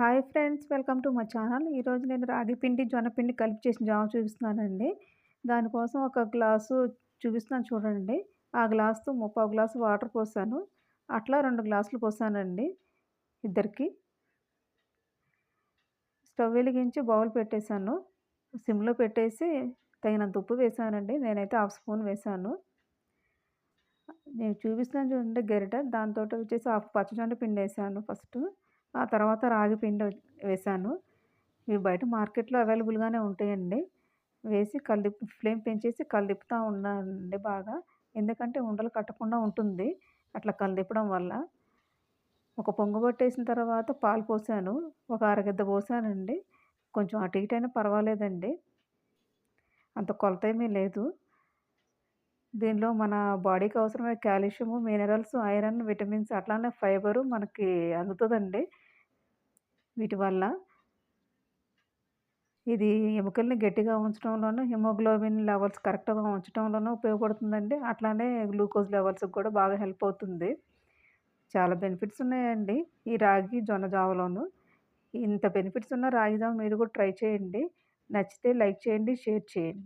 Hi friends welcome to my channel. ఈరోజు నేను రాగి పిండి కలిపి చేసిన జామ చూపిస్తున్నానండి. దానికోసం ఒక గ్లాసు చూపిస్తున్నాను చూడండి. ఆ గ్లాసుతో ముప్పై గ్లాసు వాటర్ పోసాను. అట్లా రెండు గ్లాసులు పోసానండి ఇద్దరికి. స్టవ్ వెలిగించి బౌల్ పెట్టేశాను. సిమ్లో పెట్టేసి తగినంత ఉప్పు వేసానండి. నేనైతే హాఫ్ స్పూన్ వేసాను. నేను చూపిస్తున్నాను చూడండి గరిట. దాంతో వచ్చేసి హాఫ్ పచ్చజొన్న పిండి వేసాను ఫస్ట్. ఆ తర్వాత రాగి పిండి వేసాను. ఇవి బయట మార్కెట్లో అవైలబుల్గానే ఉంటాయండి. వేసి కలిపి ఫ్లేమ్ పెంచేసి కలిపుతూ ఉన్నానండి బాగా. ఎందుకంటే ఉండలు కట్టకుండా ఉంటుంది. అట్లా కలిపడం వల్ల. ఒక పొంగు పట్టేసిన తర్వాత పాలు పోసాను. ఒక అరగద్ద పోసానండి. కొంచెం అటు ఇటు అయినా పర్వాలేదండి. అంత కొలత ఏమీ లేదు. దీనిలో మన బాడీకి అవసరమైన కాల్షియము మినరల్స్ ఐరన్ విటమిన్స్ అట్లానే ఫైబరు మనకి అందుతుందండి. వీటి వల్ల ఇది ఎముకల్ని గట్టిగా ఉంచడంలోనూ హిమోగ్లోబిన్ లెవెల్స్ కరెక్ట్గా ఉంచడంలోనూ ఉపయోగపడుతుందండి. అట్లానే గ్లూకోజ్ లెవెల్స్కి కూడా బాగా హెల్ప్ అవుతుంది. చాలా బెనిఫిట్స్ ఉన్నాయండి ఈ రాగి జొన్న జావలోను. ఇంత బెనిఫిట్స్ ఉన్న రాగి జావ మీరు కూడా ట్రై చేయండి. నచ్చితే లైక్ చేయండి షేర్ చేయండి.